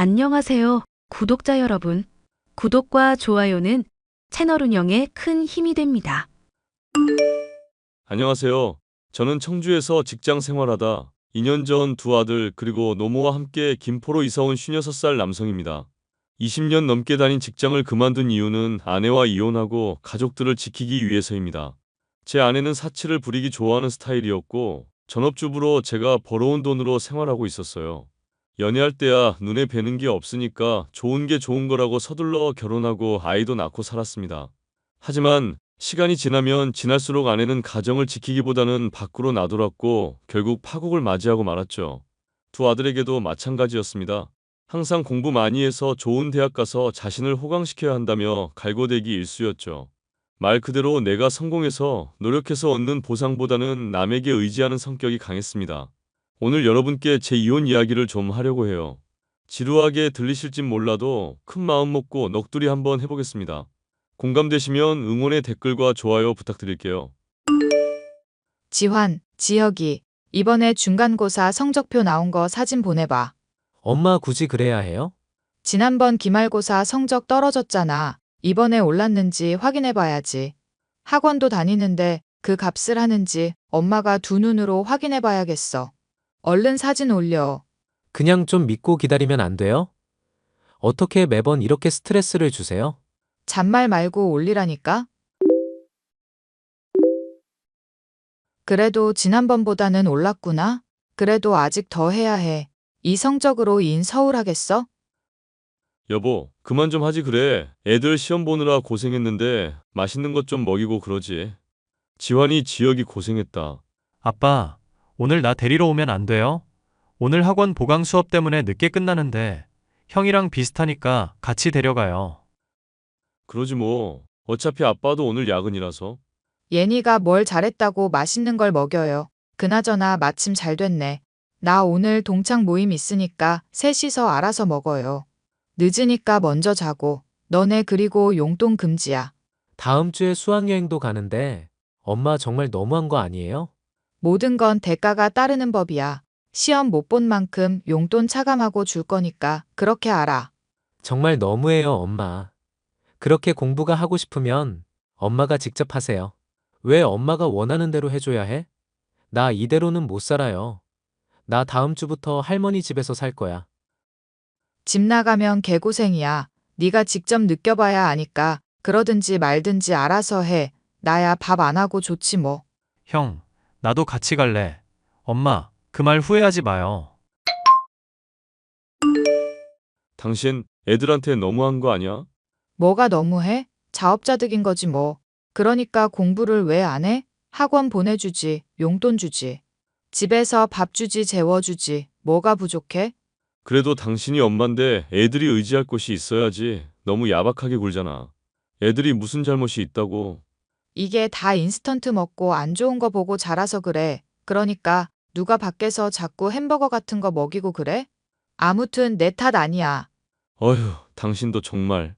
안녕하세요, 구독자 여러분. 구독과 좋아요는 채널 운영에 큰 힘이 됩니다. 안녕하세요. 저는 청주에서 직장 생활하다 2년 전 두 아들 그리고 노모와 함께 김포로 이사온 56살 남성입니다. 20년 넘게 다닌 직장을 그만둔 이유는 아내와 이혼하고 가족들을 지키기 위해서입니다. 제 아내는 사치를 부리기 좋아하는 스타일이었고 전업주부로 제가 벌어온 돈으로 생활하고 있었어요. 연애할 때야 눈에 뵈는 게 없으니까 좋은 게 좋은 거라고 서둘러 결혼하고 아이도 낳고 살았습니다. 하지만 시간이 지나면 지날수록 아내는 가정을 지키기보다는 밖으로 나돌았고 결국 파국을 맞이하고 말았죠. 두 아들에게도 마찬가지였습니다. 항상 공부 많이 해서 좋은 대학 가서 자신을 호강시켜야 한다며 갈고대기 일쑤였죠. 말 그대로 내가 성공해서 노력해서 얻는 보상보다는 남에게 의지하는 성격이 강했습니다. 오늘 여러분께 제 이혼 이야기를 좀 하려고 해요. 지루하게 들리실진 몰라도 큰 마음 먹고 넋두리 한번 해보겠습니다. 공감되시면 응원의 댓글과 좋아요 부탁드릴게요. 지환, 지혁이, 이번에 중간고사 성적표 나온 거 사진 보내봐. 엄마 굳이 그래야 해요? 지난번 기말고사 성적 떨어졌잖아. 이번에 올랐는지 확인해봐야지. 학원도 다니는데 그 값을 하는지 엄마가 두 눈으로 확인해봐야겠어. 얼른 사진 올려. 그냥 좀 믿고 기다리면 안 돼요? 어떻게 매번 이렇게 스트레스를 주세요? 잔말 말고 올리라니까? 그래도 지난번보다는 올랐구나? 그래도 아직 더 해야 해. 이 성적으로 인 서울 하겠어? 여보, 그만 좀 하지 그래. 애들 시험 보느라 고생했는데 맛있는 것 좀 먹이고 그러지. 지환이 지역이 고생했다. 아빠, 오늘 나 데리러 오면 안 돼요? 오늘 학원 보강 수업 때문에 늦게 끝나는데 형이랑 비슷하니까 같이 데려가요. 그러지 뭐. 어차피 아빠도 오늘 야근이라서. 예니가 뭘 잘했다고 맛있는 걸 먹여요. 그나저나 마침 잘 됐네. 나 오늘 동창 모임 있으니까 셋이서 알아서 먹어요. 늦으니까 먼저 자고. 너네 그리고 용돈 금지야. 다음 주에 수학여행도 가는데 엄마 정말 너무한 거 아니에요? 모든 건 대가가 따르는 법이야. 시험 못 본 만큼 용돈 차감하고 줄 거니까 그렇게 알아. 정말 너무해요, 엄마. 그렇게 공부가 하고 싶으면 엄마가 직접 하세요. 왜 엄마가 원하는 대로 해줘야 해? 나 이대로는 못 살아요. 나 다음 주부터 할머니 집에서 살 거야. 집 나가면 개고생이야. 네가 직접 느껴봐야 아니까 그러든지 말든지 알아서 해. 나야 밥 안 하고 좋지 뭐. 형, 나도 같이 갈래. 엄마, 그 말 후회하지 마요. 당신 애들한테 너무한 거 아니야? 뭐가 너무해? 자업자득인 거지 뭐. 그러니까 공부를 왜 안 해? 학원 보내주지, 용돈 주지. 집에서 밥 주지, 재워주지. 뭐가 부족해? 그래도 당신이 엄만데 애들이 의지할 곳이 있어야지. 너무 야박하게 굴잖아. 애들이 무슨 잘못이 있다고. 이게 다 인스턴트 먹고 안 좋은 거 보고 자라서 그래. 그러니까 누가 밖에서 자꾸 햄버거 같은 거 먹이고 그래? 아무튼 내 탓 아니야. 어휴, 당신도 정말.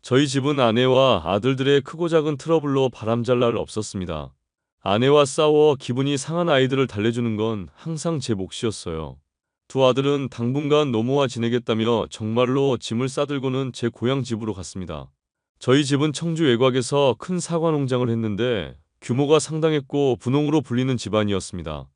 저희 집은 아내와 아들들의 크고 작은 트러블로 바람잘 날 없었습니다. 아내와 싸워 기분이 상한 아이들을 달래주는 건 항상 제 몫이었어요. 두 아들은 당분간 노모와 지내겠다며 정말로 짐을 싸들고는 제 고향 집으로 갔습니다. 저희 집은 청주 외곽에서 큰 사과 농장을 했는데 규모가 상당했고 분홍으로 불리는 집안이었습니다.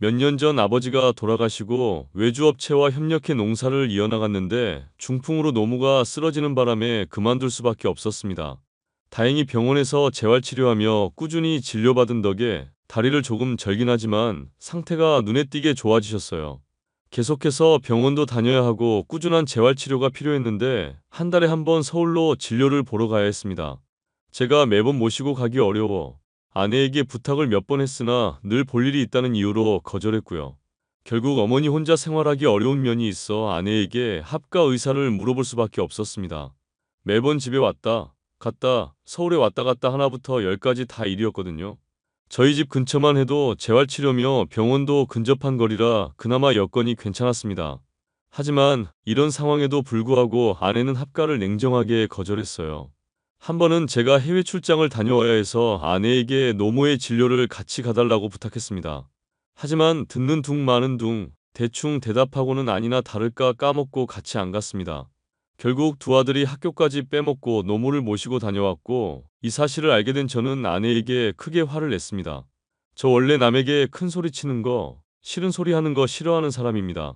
몇 년 전 아버지가 돌아가시고 외주업체와 협력해 농사를 이어나갔는데 중풍으로 노무가 쓰러지는 바람에 그만둘 수밖에 없었습니다. 다행히 병원에서 재활치료하며 꾸준히 진료받은 덕에 다리를 조금 절긴 하지만 상태가 눈에 띄게 좋아지셨어요. 계속해서 병원도 다녀야 하고 꾸준한 재활치료가 필요했는데 한 달에 한 번 서울로 진료를 보러 가야 했습니다. 제가 매번 모시고 가기 어려워 아내에게 부탁을 몇 번 했으나 늘 볼 일이 있다는 이유로 거절했고요. 결국 어머니 혼자 생활하기 어려운 면이 있어 아내에게 합가 의사를 물어볼 수밖에 없었습니다. 매번 집에 왔다 갔다 서울에 왔다 갔다 하나부터 열까지 다 일이었거든요. 저희 집 근처만 해도 재활치료며 병원도 근접한 거리라 그나마 여건이 괜찮았습니다. 하지만 이런 상황에도 불구하고 아내는 합가를 냉정하게 거절했어요. 한 번은 제가 해외 출장을 다녀와야 해서 아내에게 노모의 진료를 같이 가달라고 부탁했습니다. 하지만 듣는 둥 마는 둥 대충 대답하고는 아니나 다를까 까먹고 같이 안 갔습니다. 결국 두 아들이 학교까지 빼먹고 노모를 모시고 다녀왔고 이 사실을 알게 된 저는 아내에게 크게 화를 냈습니다. 저 원래 남에게 큰 소리 치는 거, 싫은 소리 하는 거 싫어하는 사람입니다.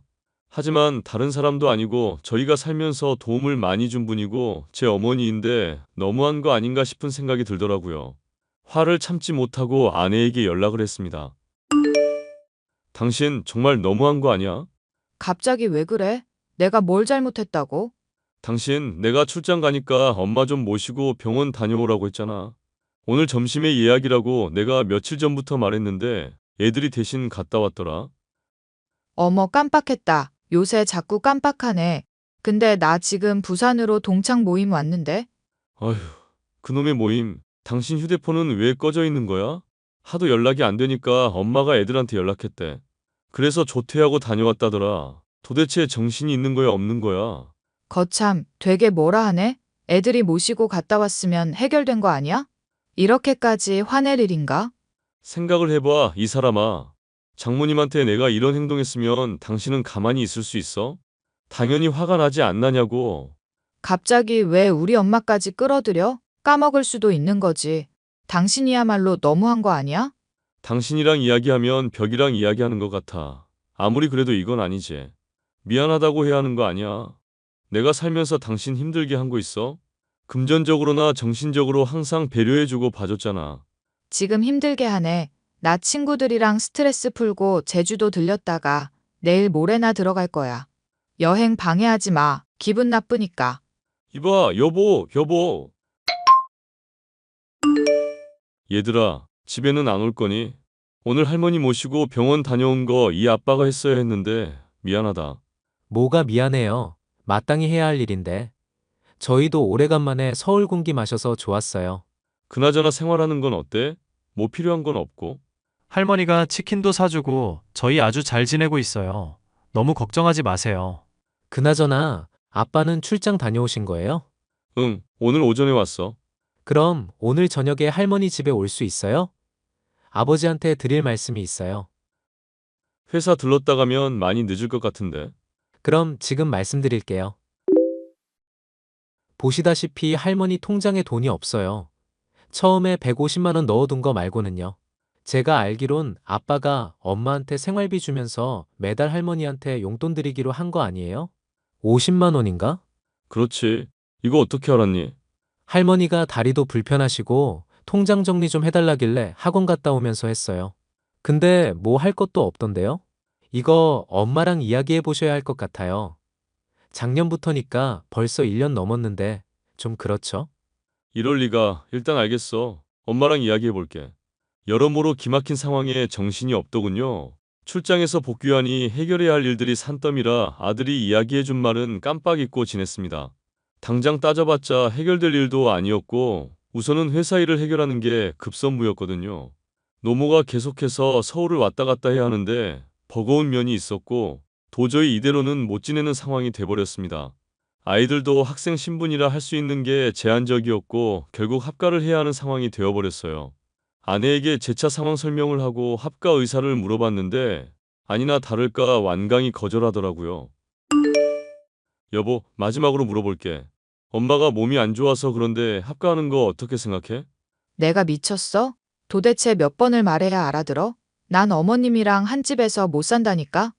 하지만 다른 사람도 아니고 저희가 살면서 도움을 많이 준 분이고 제 어머니인데 너무한 거 아닌가 싶은 생각이 들더라고요. 화를 참지 못하고 아내에게 연락을 했습니다. 당신 정말 너무한 거 아니야? 갑자기 왜 그래? 내가 뭘 잘못했다고? 당신 내가 출장 가니까 엄마 좀 모시고 병원 다녀오라고 했잖아. 오늘 점심에 예약이라고 내가 며칠 전부터 말했는데 애들이 대신 갔다 왔더라. 어머 깜빡했다. 요새 자꾸 깜빡하네. 근데 나 지금 부산으로 동창 모임 왔는데? 아휴, 그놈의 모임. 당신 휴대폰은 왜 꺼져 있는 거야? 하도 연락이 안 되니까 엄마가 애들한테 연락했대. 그래서 조퇴하고 다녀왔다더라. 도대체 정신이 있는 거야, 없는 거야? 거참, 되게 뭐라 하네? 애들이 모시고 갔다 왔으면 해결된 거 아니야? 이렇게까지 화낼 일인가? 생각을 해봐, 이 사람아. 장모님한테 내가 이런 행동했으면 당신은 가만히 있을 수 있어? 당연히 화가 나지 안 나냐고. 갑자기 왜 우리 엄마까지 끌어들여? 까먹을 수도 있는 거지. 당신이야말로 너무한 거 아니야? 당신이랑 이야기하면 벽이랑 이야기하는 것 같아. 아무리 그래도 이건 아니지. 미안하다고 해야 하는 거 아니야. 내가 살면서 당신 힘들게 한 거 있어? 금전적으로나 정신적으로 항상 배려해주고 봐줬잖아. 지금 힘들게 하네. 나 친구들이랑 스트레스 풀고 제주도 들렸다가 내일 모레나 들어갈 거야. 여행 방해하지 마. 기분 나쁘니까. 이봐, 여보, 여보. 얘들아, 집에는 안 올 거니? 오늘 할머니 모시고 병원 다녀온 거 이 아빠가 했어야 했는데 미안하다. 뭐가 미안해요. 마땅히 해야 할 일인데. 저희도 오래간만에 서울 공기 마셔서 좋았어요. 그나저나 생활하는 건 어때? 뭐 필요한 건 없고? 할머니가 치킨도 사주고 저희 아주 잘 지내고 있어요. 너무 걱정하지 마세요. 그나저나 아빠는 출장 다녀오신 거예요? 응, 오늘 오전에 왔어. 그럼 오늘 저녁에 할머니 집에 올 수 있어요? 아버지한테 드릴 말씀이 있어요. 회사 들렀다 가면 많이 늦을 것 같은데. 그럼 지금 말씀드릴게요. 보시다시피 할머니 통장에 돈이 없어요. 처음에 150만 원 넣어둔 거 말고는요. 제가 알기론 아빠가 엄마한테 생활비 주면서 매달 할머니한테 용돈 드리기로 한 거 아니에요? 50만 원인가? 그렇지. 이거 어떻게 알았니? 할머니가 다리도 불편하시고 통장 정리 좀 해달라길래 학원 갔다 오면서 했어요. 근데 뭐 할 것도 없던데요? 이거 엄마랑 이야기해 보셔야 할 것 같아요. 작년부터니까 벌써 1년 넘었는데 좀 그렇죠? 이럴 리가. 일단 알겠어. 엄마랑 이야기해 볼게. 여러모로 기막힌 상황에 정신이 없더군요. 출장에서 복귀하니 해결해야 할 일들이 산더미라 아들이 이야기해 준 말은 깜빡 잊고 지냈습니다. 당장 따져봤자 해결될 일도 아니었고 우선은 회사 일을 해결하는 게 급선무였거든요. 노모가 계속해서 서울을 왔다 갔다 해야 하는데 버거운 면이 있었고 도저히 이대로는 못 지내는 상황이 돼버렸습니다. 아이들도 학생 신분이라 할 수 있는 게 제한적이었고 결국 합가를 해야 하는 상황이 되어버렸어요. 아내에게 재차 상황 설명을 하고 합가 의사를 물어봤는데 아니나 다를까 완강히 거절하더라고요. 여보, 마지막으로 물어볼게. 엄마가 몸이 안 좋아서 그런데 합가하는 거 어떻게 생각해? 내가 미쳤어? 도대체 몇 번을 말해야 알아들어? 난 어머님이랑 한 집에서 못 산다니까?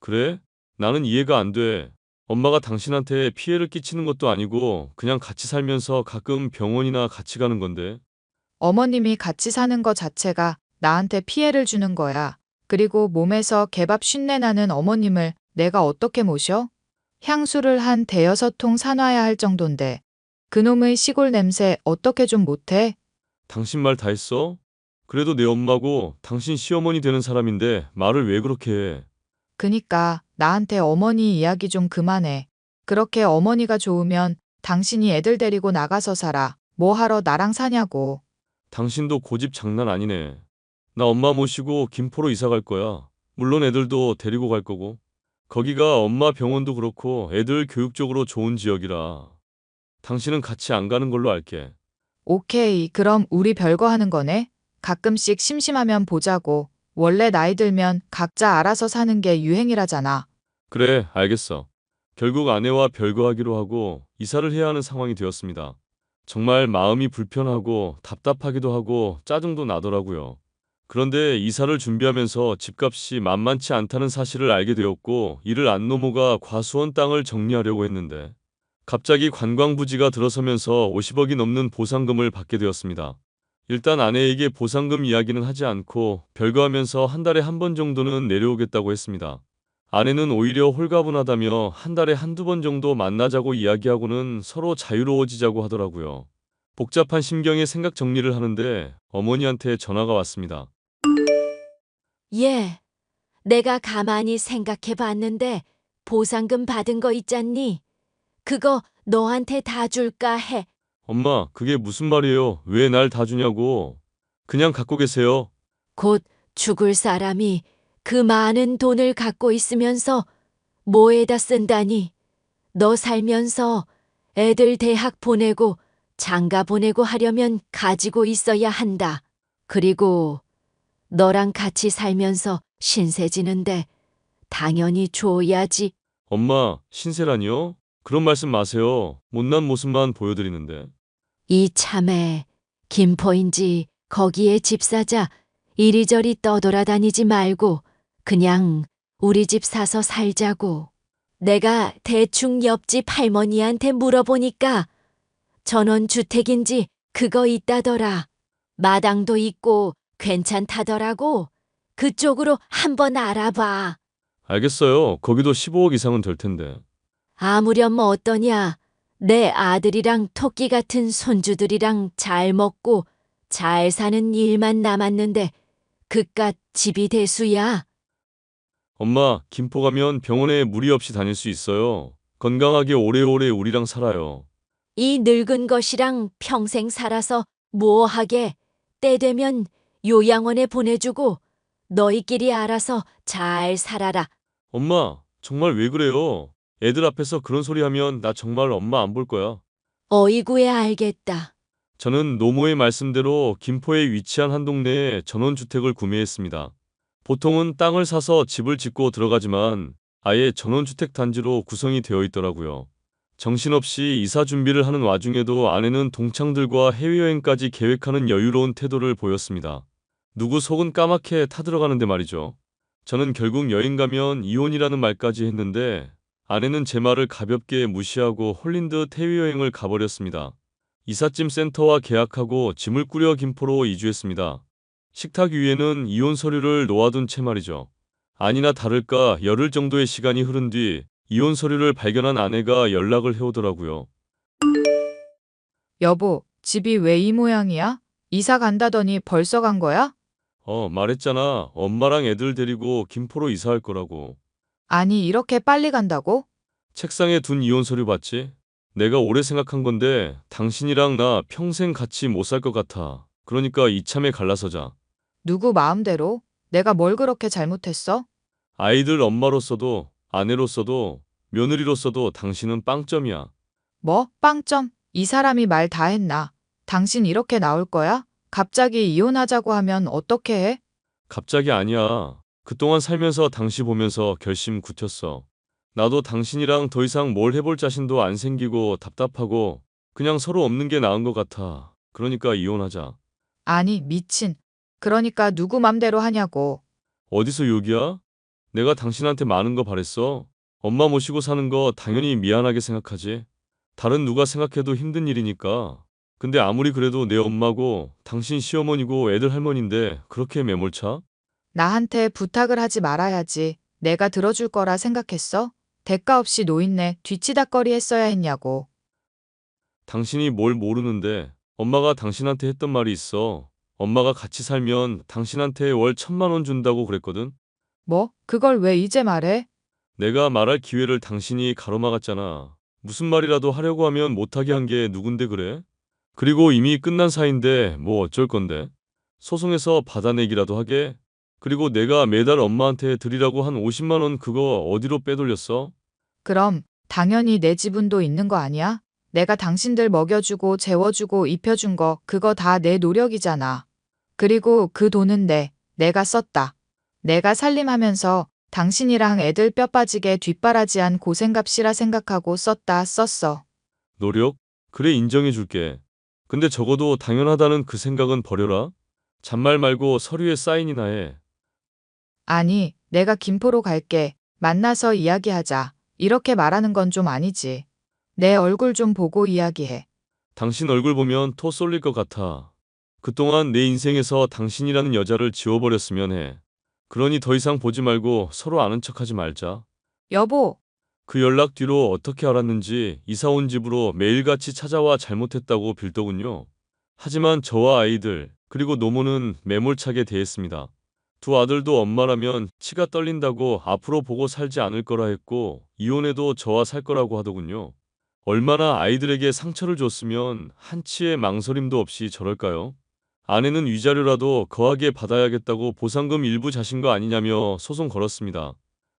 그래? 나는 이해가 안 돼. 엄마가 당신한테 피해를 끼치는 것도 아니고 그냥 같이 살면서 가끔 병원이나 같이 가는 건데. 어머님이 같이 사는 거 자체가 나한테 피해를 주는 거야. 그리고 몸에서 개밥 쉰내 나는 어머님을 내가 어떻게 모셔? 향수를 한 대여섯 통 사놔야 할 정도인데 그놈의 시골 냄새 어떻게 좀 못해? 당신 말 다 했어? 그래도 내 엄마고 당신 시어머니 되는 사람인데 말을 왜 그렇게 해? 그니까 나한테 어머니 이야기 좀 그만해. 그렇게 어머니가 좋으면 당신이 애들 데리고 나가서 살아. 뭐 하러 나랑 사냐고. 당신도 고집 장난 아니네. 나 엄마 모시고 김포로 이사 갈 거야. 물론 애들도 데리고 갈 거고. 거기가 엄마 병원도 그렇고 애들 교육적으로 좋은 지역이라. 당신은 같이 안 가는 걸로 알게. 오케이, 그럼 우리 별거 하는 거네? 가끔씩 심심하면 보자고. 원래 나이 들면 각자 알아서 사는 게 유행이라잖아. 그래, 알겠어. 결국 아내와 별거하기로 하고 이사를 해야 하는 상황이 되었습니다. 정말 마음이 불편하고 답답하기도 하고 짜증도 나더라고요. 그런데 이사를 준비하면서 집값이 만만치 않다는 사실을 알게 되었고 이를 안 넘어가 과수원 땅을 정리하려고 했는데 갑자기 관광부지가 들어서면서 50억이 넘는 보상금을 받게 되었습니다. 일단 아내에게 보상금 이야기는 하지 않고 별거하면서 한 달에 한 번 정도는 내려오겠다고 했습니다. 아내는 오히려 홀가분하다며 한 달에 한두 번 정도 만나자고 이야기하고는 서로 자유로워지자고 하더라고요. 복잡한 심경의 생각 정리를 하는데 어머니한테 전화가 왔습니다. 예. 내가 가만히 생각해 봤는데 보상금 받은 거 있잖니? 그거 너한테 다 줄까 해. 엄마, 그게 무슨 말이에요? 왜 날 다 주냐고. 그냥 갖고 계세요. 곧 죽을 사람이 그 많은 돈을 갖고 있으면서 뭐에다 쓴다니? 너 살면서 애들 대학 보내고 장가 보내고 하려면 가지고 있어야 한다. 그리고 너랑 같이 살면서 신세 지는데 당연히 줘야지. 엄마, 신세라니요? 그런 말씀 마세요. 못난 모습만 보여드리는데. 이참에 김포인지 거기에 집 사자 이리저리 떠돌아다니지 말고 그냥 우리 집 사서 살자고. 내가 대충 옆집 할머니한테 물어보니까 전원주택인지 그거 있다더라. 마당도 있고 괜찮다더라고. 그쪽으로 한번 알아봐. 알겠어요. 거기도 15억 이상은 될 텐데. 아무렴 뭐 어떠냐. 내 아들이랑 토끼 같은 손주들이랑 잘 먹고 잘 사는 일만 남았는데 그깟 집이 대수야. 엄마, 김포 가면 병원에 무리 없이 다닐 수 있어요. 건강하게 오래오래 우리랑 살아요. 이 늙은 것이랑 평생 살아서 뭐하게 때 되면 요양원에 보내주고 너희끼리 알아서 잘 살아라. 엄마, 정말 왜 그래요? 애들 앞에서 그런 소리 하면 나 정말 엄마 안 볼 거야. 어이구야 알겠다. 저는 노모의 말씀대로 김포에 위치한 한 동네에 전원주택을 구매했습니다. 보통은 땅을 사서 집을 짓고 들어가지만 아예 전원주택 단지로 구성이 되어 있더라고요. 정신없이 이사 준비를 하는 와중에도 아내는 동창들과 해외여행까지 계획하는 여유로운 태도를 보였습니다. 누구 속은 까맣게 타들어가는데 말이죠. 저는 결국 여행 가면 이혼이라는 말까지 했는데 아내는 제 말을 가볍게 무시하고 홀린 듯 해외여행을 가버렸습니다. 이삿짐 센터와 계약하고 짐을 꾸려 김포로 이주했습니다. 식탁 위에는 이혼 서류를 놓아둔 채 말이죠. 아니나 다를까 열흘 정도의 시간이 흐른 뒤 이혼 서류를 발견한 아내가 연락을 해오더라고요. 여보, 집이 왜 이 모양이야? 이사 간다더니 벌써 간 거야? 어, 말했잖아. 엄마랑 애들 데리고 김포로 이사할 거라고. 아니, 이렇게 빨리 간다고? 책상에 둔 이혼 서류 봤지? 내가 오래 생각한 건데 당신이랑 나 평생 같이 못 살 것 같아. 그러니까 이참에 갈라서자. 누구 마음대로? 내가 뭘 그렇게 잘못했어? 아이들 엄마로서도 아내로서도 며느리로서도 당신은 빵점이야. 뭐? 빵점? 이 사람이 말 다 했나? 당신 이렇게 나올 거야? 갑자기 이혼하자고 하면 어떻게 해? 갑자기 아니야. 그동안 살면서 당시 보면서 결심 굳혔어. 나도 당신이랑 더 이상 뭘 해볼 자신도 안 생기고 답답하고 그냥 서로 없는 게 나은 것 같아. 그러니까 이혼하자. 아니, 미친. 그러니까 누구 맘대로 하냐고. 어디서 욕이야? 내가 당신한테 많은 거 바랬어. 엄마 모시고 사는 거 당연히 미안하게 생각하지. 다른 누가 생각해도 힘든 일이니까. 근데 아무리 그래도 내 엄마고 당신 시어머니고 애들 할머니인데 그렇게 매몰차? 나한테 부탁을 하지 말아야지. 내가 들어줄 거라 생각했어? 대가 없이 노인네 뒤치다거리 했어야 했냐고. 당신이 뭘 모르는데 엄마가 당신한테 했던 말이 있어. 엄마가 같이 살면 당신한테 월 천만 원 준다고 그랬거든. 뭐? 그걸 왜 이제 말해? 내가 말할 기회를 당신이 가로막았잖아. 무슨 말이라도 하려고 하면 못하게 한 게 누군데 그래? 그리고 이미 끝난 사이인데 뭐 어쩔 건데? 소송해서 받아내기라도 하게? 그리고 내가 매달 엄마한테 드리라고 한 50만 원 그거 어디로 빼돌렸어? 그럼 당연히 내 지분도 있는 거 아니야? 내가 당신들 먹여주고 재워주고 입혀준 거 그거 다 내 노력이잖아. 그리고 그 돈은 내, 내가 썼다. 내가 살림하면서 당신이랑 애들 뼈 빠지게 뒷바라지한 고생값이라 생각하고 썼다 썼어. 노력? 그래 인정해 줄게. 근데 적어도 당연하다는 그 생각은 버려라. 잔말 말고 서류에 사인이나 해. 아니, 내가 김포로 갈게. 만나서 이야기하자. 이렇게 말하는 건 좀 아니지. 내 얼굴 좀 보고 이야기해. 당신 얼굴 보면 토 쏠릴 것 같아. 그동안 내 인생에서 당신이라는 여자를 지워버렸으면 해. 그러니 더 이상 보지 말고 서로 아는 척하지 말자. 여보, 그 연락 뒤로 어떻게 알았는지 이사 온 집으로 매일같이 찾아와 잘못했다고 빌더군요. 하지만 저와 아이들 그리고 노모는 매몰차게 대했습니다. 두 아들도 엄마라면 치가 떨린다고 앞으로 보고 살지 않을 거라 했고 이혼해도 저와 살 거라고 하더군요. 얼마나 아이들에게 상처를 줬으면 한치의 망설임도 없이 저럴까요? 아내는 위자료라도 거하게 받아야겠다고 보상금 일부 자신 거 아니냐며 소송 걸었습니다.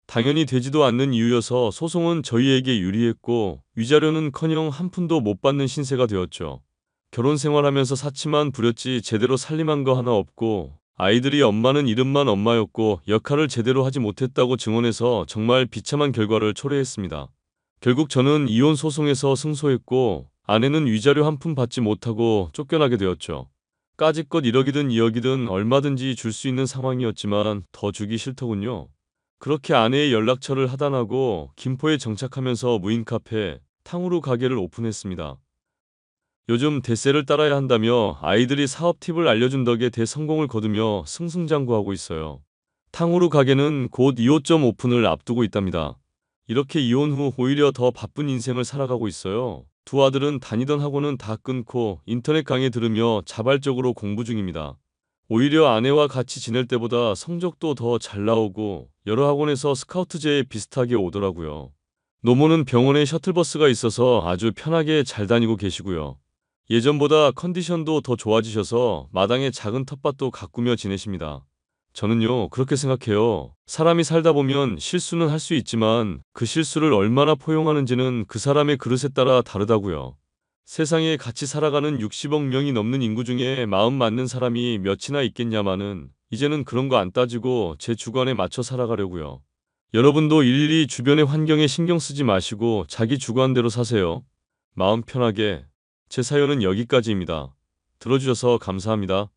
당연히 되지도 않는 이유여서 소송은 저희에게 유리했고 위자료는커녕 한 푼도 못 받는 신세가 되었죠. 결혼 생활하면서 사치만 부렸지 제대로 살림한 거 하나 없고 아이들이 엄마는 이름만 엄마였고 역할을 제대로 하지 못했다고 증언해서 정말 비참한 결과를 초래했습니다. 결국 저는 이혼 소송에서 승소했고 아내는 위자료 한 푼 받지 못하고 쫓겨나게 되었죠. 까짓것 1억이든 2억이든 얼마든지 줄 수 있는 상황이었지만 더 주기 싫더군요. 그렇게 아내의 연락처를 하단하고 김포에 정착하면서 무인 카페 탕후루 가게를 오픈했습니다. 요즘 대세를 따라야 한다며 아이들이 사업 팁을 알려준 덕에 대성공을 거두며 승승장구하고 있어요. 탕후루 가게는 곧 2호점 오픈을 앞두고 있답니다. 이렇게 이혼 후 오히려 더 바쁜 인생을 살아가고 있어요. 두 아들은 다니던 학원은 다 끊고 인터넷 강의 들으며 자발적으로 공부 중입니다. 오히려 아내와 같이 지낼 때보다 성적도 더 잘 나오고 여러 학원에서 스카우트제에 비슷하게 오더라고요. 노모는 병원에 셔틀버스가 있어서 아주 편하게 잘 다니고 계시고요. 예전보다 컨디션도 더 좋아지셔서 마당에 작은 텃밭도 가꾸며 지내십니다. 저는요, 그렇게 생각해요. 사람이 살다 보면 실수는 할 수 있지만 그 실수를 얼마나 포용하는지는 그 사람의 그릇에 따라 다르다고요. 세상에 같이 살아가는 60억 명이 넘는 인구 중에 마음 맞는 사람이 몇이나 있겠냐마는 이제는 그런 거 안 따지고 제 주관에 맞춰 살아가려고요. 여러분도 일일이 주변의 환경에 신경 쓰지 마시고 자기 주관대로 사세요. 마음 편하게. 제 사연은 여기까지입니다. 들어주셔서 감사합니다.